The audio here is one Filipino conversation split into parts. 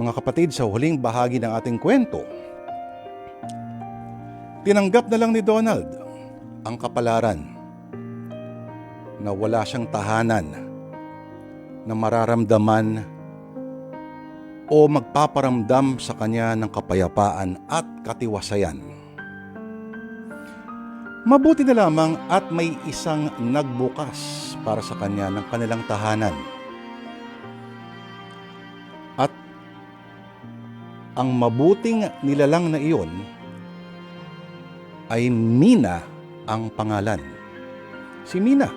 Mga kapatid, sa huling bahagi ng ating kwento, tinanggap na lang ni Donald ang kapalaran na wala siyang tahanan na mararamdaman o magpaparamdam sa kanya ng kapayapaan at katiwasayan. Mabuti na lamang at may isang nagbukas para sa kanya ng kanilang tahanan. Ang mabuting nilalang na iyon ay Mina ang pangalan. Si Mina,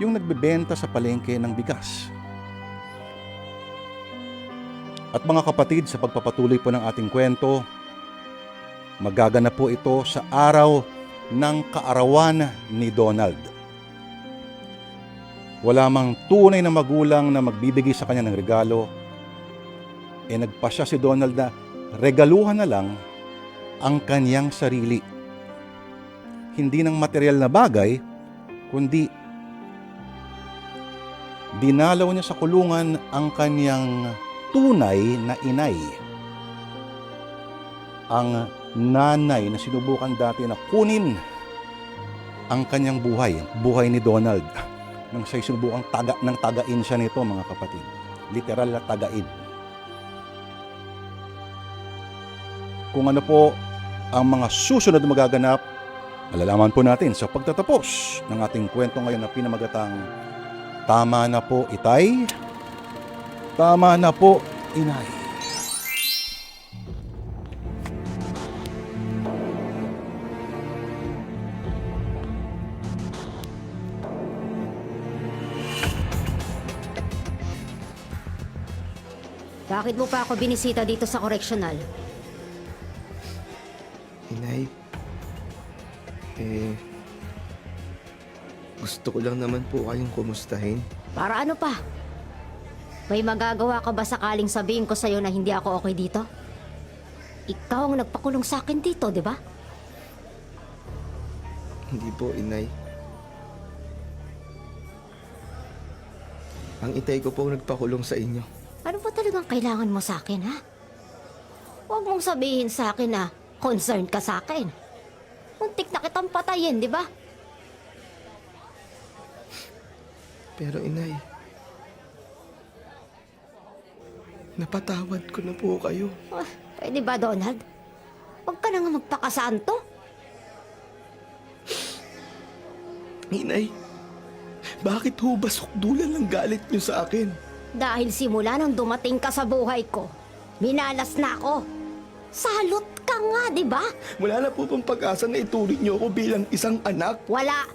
yung nagbebenta sa palengke ng bigas. At mga kapatid, sa pagpapatuloy po ng ating kwento, magaganap po ito sa araw ng kaarawan ni Donald. Wala mang tunay na magulang na magbibigay sa kanya ng regalo, e nagpasya si Donald na regaluhan na lang ang kanyang sarili. Hindi ng material na bagay, kundi dinalaw niya sa kulungan ang kanyang tunay na inay. Ang nanay na sinubukan dati na kunin ang kanyang buhay, buhay ni Donald. Nang siya'y sinubukang taga, ng tagain siya nito mga kapatid. Literal na tagain. Kung ano po ang mga susunod na magaganap, malalaman po natin sa pagtatapos ng ating kwento ngayon na pinamagatang Tama na po, itay. Tama na po, inay. Bakit mo pa ako binisita dito sa correctional? Inay, eh, gusto ko lang naman po kayong kumustahin. Para ano pa? May magagawa ka ba sakaling sabihin ko sa'yo na hindi ako okay dito? Ikaw ang nagpakulong sa akin dito, di ba? Hindi po, Inay. Ang itay ko po nagpakulong sa inyo. Ano ba talagang kailangan mo sa akin, ha? Huwag mong sabihin sa akin na concerned ka sa akin. Muntik na kitang patayin, di ba? Pero Inay, napatawad ko na po kayo. Ah, pwede ba, Donald? Huwag ka na nga magpakasanto. Inay, bakit ho ba sukdulan ng galit niyo sa akin? Dahil simula nang dumating ka sa buhay ko, minalas na ako. Salot ka nga, di ba? Wala na po bang pag-asa na ituring niyo ako bilang isang anak? Wala.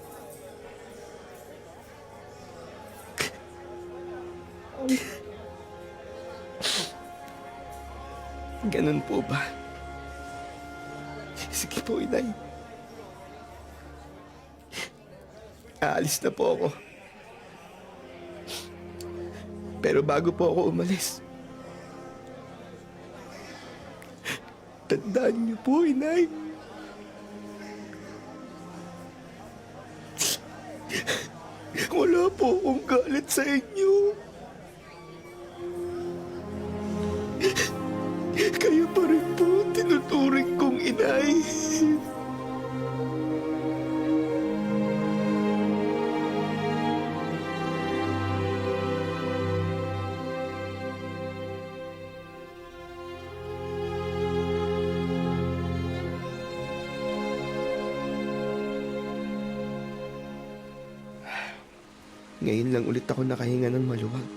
Ganun po ba? Sige po, Inay. Aalis na po ako. Pero bago po ako umalis, tandaan niyo po, Inay. Wala po akong galit sa inyo. Ngayon lang ulit ako nakahinga ng maluwag.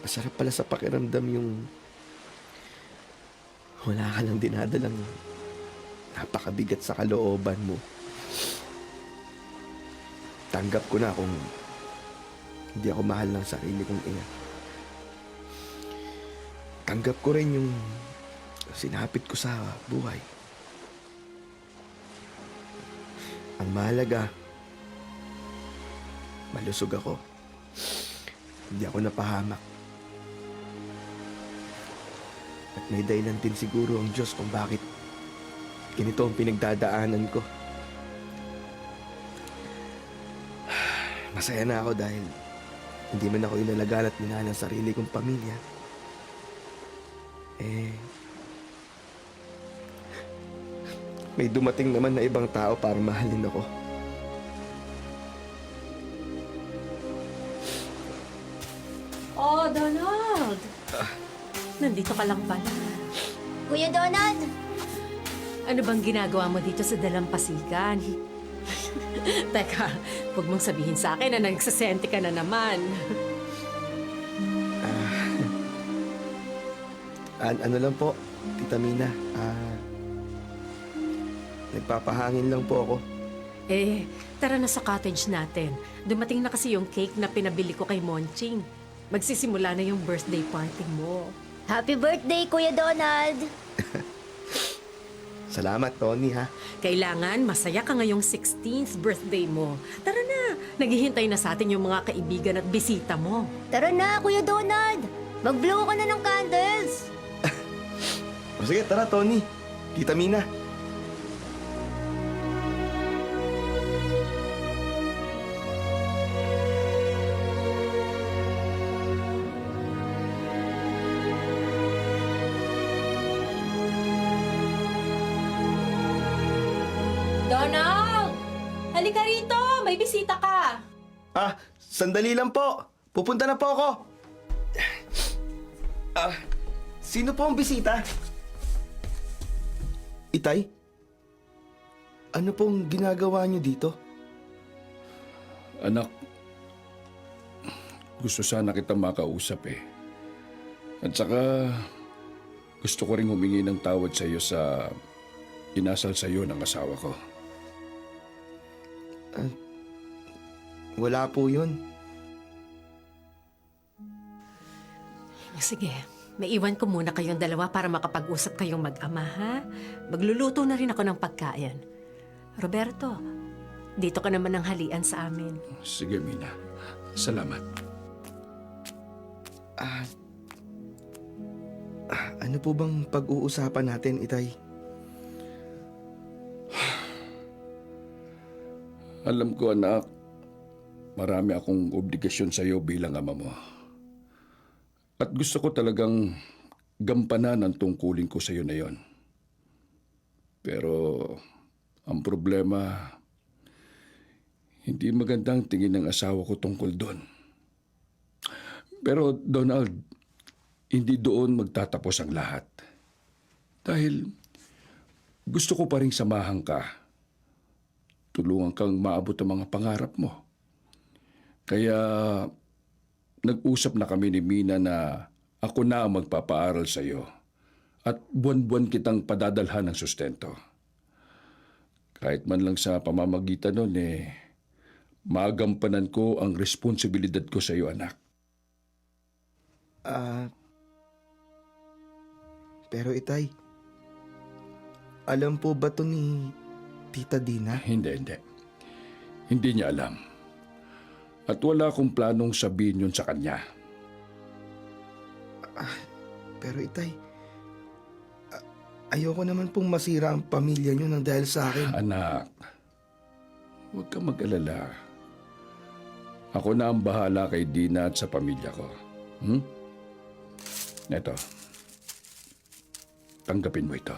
Masarap pala sa pakiramdam yung wala ka lang dinadalang napakabigat sa kalooban mo. Tanggap ko na kung hindi ako mahal ng sarili kong ina. Tanggap ko rin yung sinapit ko sa buhay. Ang mahalaga, malusog ako. Hindi ako napahamak. At may dahilan din siguro ang Diyos kung bakit ganito ang pinagdadaanan ko. Masaya na ako dahil hindi man ako inalagaan at minahal sarili kong pamilya, eh, may dumating naman na ibang tao para mahalin ako. Oh, Donald! Nandito ka lang pala. Kuya Donald! Ano bang ginagawa mo dito sa dalampasigan? Teka, huwag mong sabihin sa akin na nagsasente ka na naman. An- ano lang po, Tita Mina, ah, nagpapahangin lang po ako. Eh, tara na sa cottage natin. Dumating na kasi yung cake na pinabili ko kay Monching. Magsisimula na yung birthday party mo. Happy birthday, Kuya Donald! Salamat, Tony, ha? Kailangan masaya ka ngayong 16th birthday mo. Tara na, naghihintay na sa atin yung mga kaibigan at bisita mo. Tara na, Kuya Donald! Mag-blow ka na ng candles! O sige, tara, Tony. Tita Mina. Donald! Halika rito! May bisita ka! Ah, sandali lang po. Pupunta na po ako. Ah, sino po ang bisita? Itay? Ano pong ginagawa niyo dito? Anak, gusto sana kita makausap eh. At saka, gusto ko rin humingi ng tawad sa iyo sa inasal sa iyo ng asawa ko. Wala po yun. Sige, may iwan ko muna kayong dalawa para makapag-usap kayong mag-ama, ha? Magluluto na rin ako ng pagkain. Roberto, dito ka naman ng halian sa amin. Sige, Mina. Salamat. Ah, ah, ano po bang pag-uusapan natin, Itay? Alam ko, anak, marami akong obligasyon sa iyo bilang ama mo. At gusto ko talagang gampanan ang tungkulin ko sa iyo na yon. Pero ang problema, hindi magandang tingin ng asawa ko tungkol doon. Pero Donald, hindi doon magtatapos ang lahat. Dahil gusto ko pa rin samahan ka tulungan kang maabot ang mga pangarap mo. Kaya nag-usap na kami ni Mina na ako na ang magpapaaral sa iyo at buwan-buwan kitang padadalhan ng sustento. Kahit man lang sa pamamagitan nun eh, magampanan ko ang responsibilidad ko sa iyo, anak. Ah, pero Itay, alam po ba to ni Tita Dina? Hindi, hindi. Hindi niya alam. At wala akong planong sabihin yun sa kanya. Pero Itay, ayoko naman pong masira ang pamilya niyo nang dahil sa akin. Anak, huwag kang mag-alala. Ako na ang bahala kay Dina at sa pamilya ko. Hmm? Eto. Tanggapin mo ito.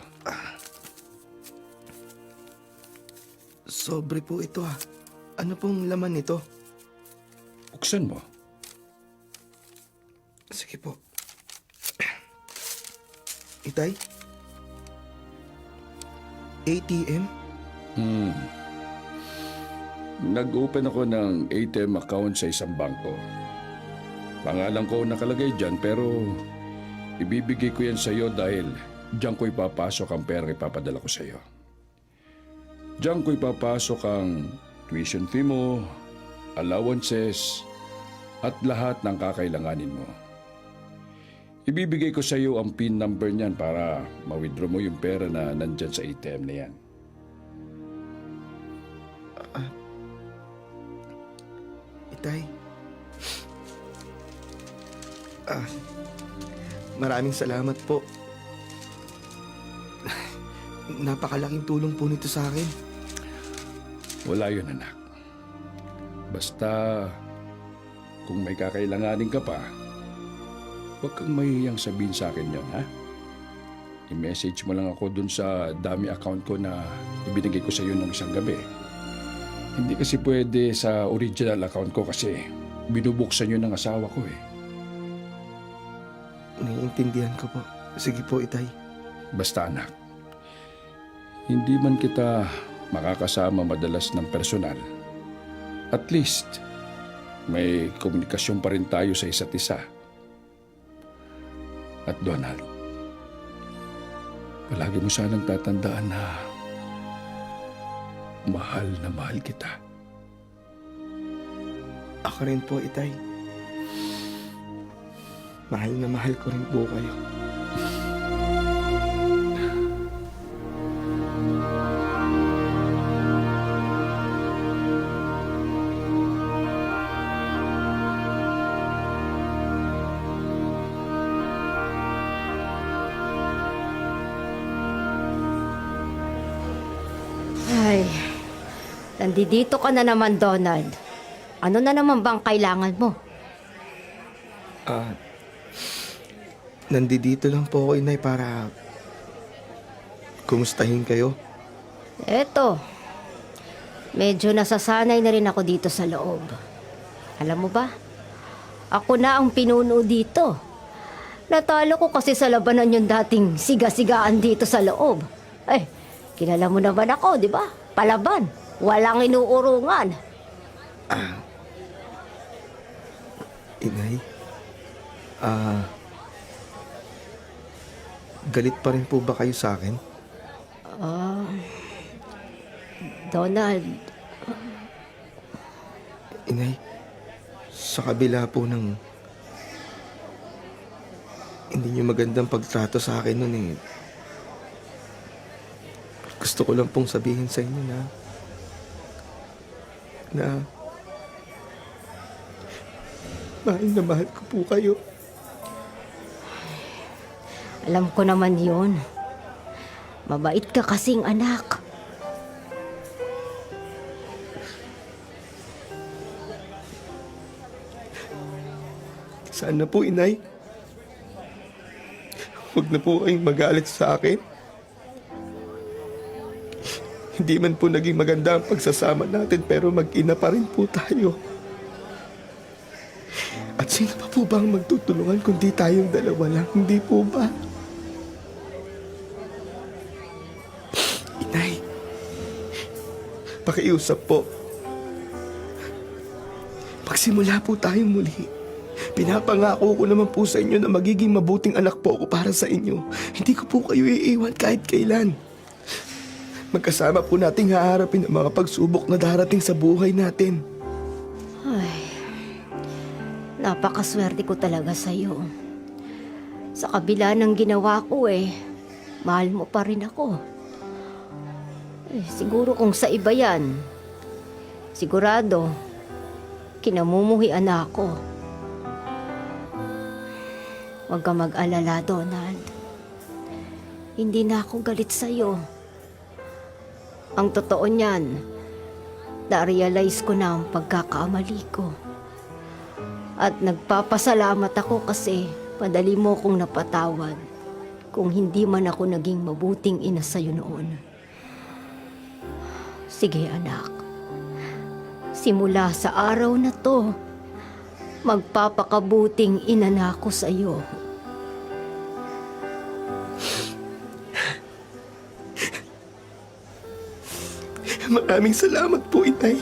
Sobre po ito ah. Ano pong laman nito? Buksan mo. Sige po. Itay? ATM? Hmm. Nag-open ako ng ATM account sa isang bangko. Pangalan ko nakalagay dyan pero ibibigay ko yan sa iyo dahil diyan ko ipapasok ang pera ipapadala ko sa iyo. Diyan ko ipapasok ang tuition fee mo, allowances, at lahat ng kakailanganin mo. Ibibigay ko sa iyo ang PIN number niyan para ma-withdraw mo yung pera na nandyan sa ATM na yan. Itay? Ah, maraming salamat po. Napakalaking tulong po nito sa akin. Wala yun, anak. Basta, kung may kakailanganin ka pa, huwag kang mahihiyang sabihin sa akin yon, ha? I-message mo lang ako dun sa dami account ko na ibinigay ko sa iyo nung isang gabi. Hindi kasi pwede sa original account ko kasi binubuksan yun ng asawa ko eh. Naiintindihan ko po. Sige po, Itay. Basta anak, hindi man kita makakasama madalas ng personal. At least, may komunikasyon pa rin tayo sa isa't isa. At Donald, palagi mo sanang tatandaan na mahal na mahal kita. Ako rin po, Itay. Mahal na mahal ko rin po kayo. Nandito ka na naman, Donald. Ano na naman bang kailangan mo? Ah, nandito lang po ako, Inay, para kumustahin kayo. Eto, medyo nasasanay na rin ako dito sa loob. Alam mo ba, ako na ang pinuno dito. Natalo ko kasi sa labanan yung dating siga-sigaan dito sa loob. Eh, kilala mo naman ako, di ba? Palaban, walang inuurungan. Inay, ah, galit pa rin po ba kayo sa akin? Donald, Inay, sa kabila po ng hindi niyo magandang pagtrato sa akin noon eh. Gusto ko lang pong sabihin sa inyo na na mahal na mahal ko po kayo. alam ko naman yun. Mabait ka kasing anak. Sana po, inay. Huwag na po kayong magalit sa akin. Hindi man po naging maganda ang pagsasama natin pero mag-ina pa rin po tayo. At sino pa po ba ang magtutulungan kundi tayong dalawa lang? Hindi po ba? Inay, pakiusap po. Pagsimula po tayong muli. Pinapangako ko naman po sa inyo na magiging mabuting anak po ako para sa inyo. Hindi ko po kayo iiwan kahit kailan. Magkasama po nating haharapin ang mga pagsubok na darating sa buhay natin. Ay, napakaswerte ko talaga sa'yo. Sa kabila ng ginawa ko eh, mahal mo pa rin ako. Eh, siguro kung sa iba yan, sigurado, kinamumuhian na ako. Huwag ka mag-alala, Donald. Hindi na ako galit sa'yo. Ang totoo niyan, na-realize ko na ang pagkakamali ko. At nagpapasalamat ako kasi madali mo kong napatawad kung hindi man ako naging mabuting ina sa'yo noon. Sige anak, simula sa araw na to, magpapakabuting ina na ako sa'yo. Maraming salamat po, Inay.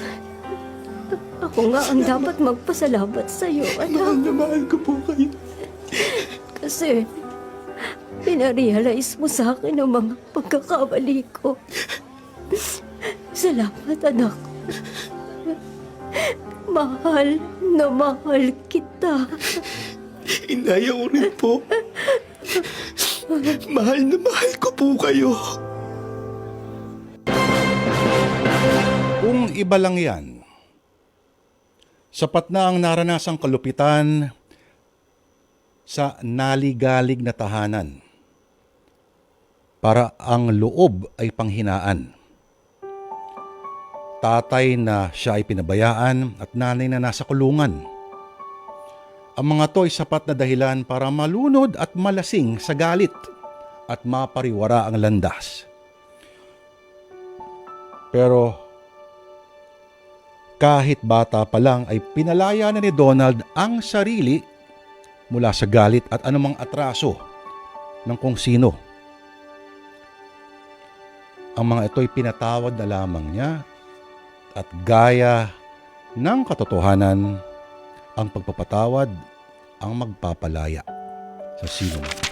Ako nga ang dapat magpasalamat sa'yo, Mahal anak. na mahal ko po kayo. Kasi pinarealize mo sa akin ang mga pagkakamali ko. Salamat, anak. Mahal na mahal kita. Inay, ako rin po. Mahal na mahal ko po kayo. Kung iba lang yan, sapat na ang naranasang kalupitan sa naligalig na tahanan para ang loob ay panghinaan. Tatay na siya ay pinabayaan at nanay na nasa kulungan. ang mga to ay sapat na dahilan para malunod at malasing sa galit at mapariwara ang landas. Pero kahit bata pa lang ay pinalaya na ni Donald ang sarili mula sa galit at anumang atraso ng kung sino. Ang mga ito ay pinatawad na lamang niya at gaya ng katotohanan, ang pagpapatawad ang magpapalaya sa sino man.